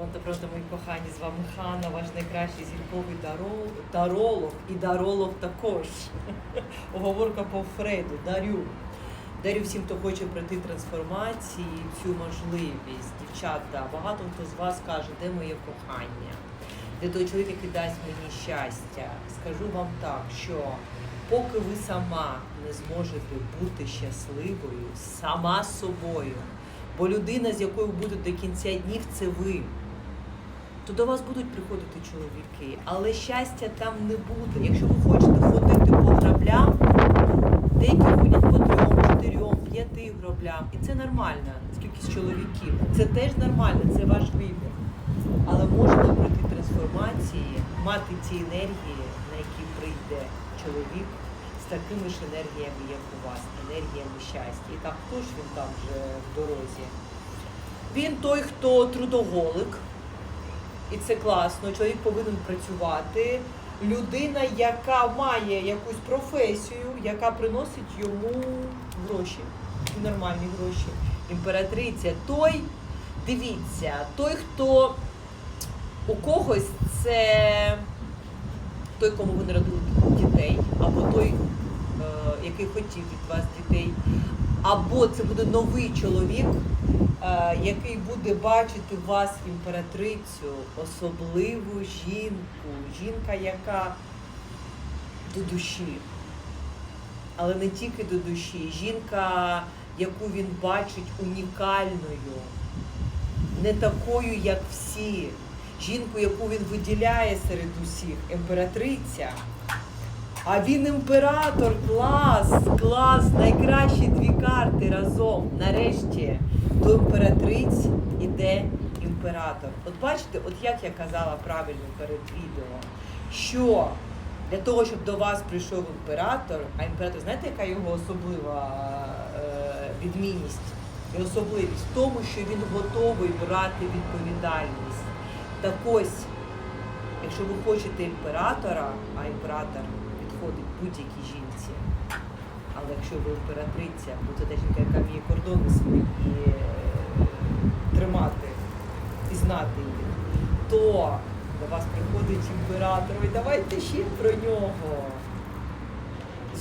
Доброго дня, мої кохані, з вами Ханна, ваш найкращий зірковий дарол- даролог і даролог також. Оговорка по Фрейду. Дарю. Дарю всім, хто хоче пройти трансформації, цю можливість. Дівчата, багато хто з вас каже, де моє кохання, де той чоловік, який дасть мені щастя. Скажу вам так, що поки ви сама не зможете бути щасливою, сама собою, бо людина, з якою ви до кінця днів, це ви то до вас будуть приходити чоловіки, але щастя там не буде. Якщо ви хочете ходити по граблям, деякі ходять по трьом, чотирьом, п'яти граблям. І це нормально, кількість чоловіків. Це теж нормально, це ваш вибір. Але можна пройти трансформації, мати ті енергії, на які прийде чоловік з такими ж енергіями, як у вас, енергіями щастя. І так, хто ж він там вже в дорозі? Він той, хто трудоголик. І це класно. Чоловік повинен працювати. Людина, яка має якусь професію, яка приносить йому гроші, нормальні гроші. Імператриця. Той, дивіться, той, хто у когось це той, кому ви народили дітей, або той, е, який хотів від вас дітей, або це буде новий чоловік, е, який буде бачити вас імператрицю, особливу жінку, жінка, яка до душі, але не тільки до душі, жінка, яку він бачить унікальною, не такою, як всі. Жінку, яку він виділяє серед усіх, імператриця. А він імператор, клас, клас, найкращі дві карти разом. Нарешті до імператриць іде імператор. От бачите, от як я казала правильно перед відео, що для того, щоб до вас прийшов імператор, а імператор, знаєте, яка його особлива е, відмінність і особливість в тому, що він готовий брати відповідальність. Так ось, якщо ви хочете імператора, а імператор підходить будь-якій жінці. Але якщо ви імператриця, бо це яка вміє кордони свої е, тримати і знати їх, то до вас приходить імператор. Ой, давайте ще про нього.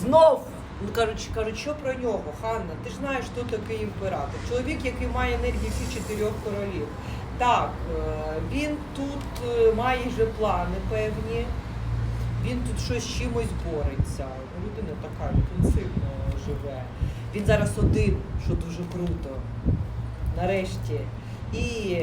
Знов ну, кажуть, кажуть, що про нього, Ханна, ти ж знаєш, хто такий імператор. Чоловік, який має енергію всіх чотирьох королів. Так, е, він тут е, має вже плани певні, він тут щось з чимось бореться. Людина така інтенсивно живе. Він зараз один, що дуже круто. Нарешті. І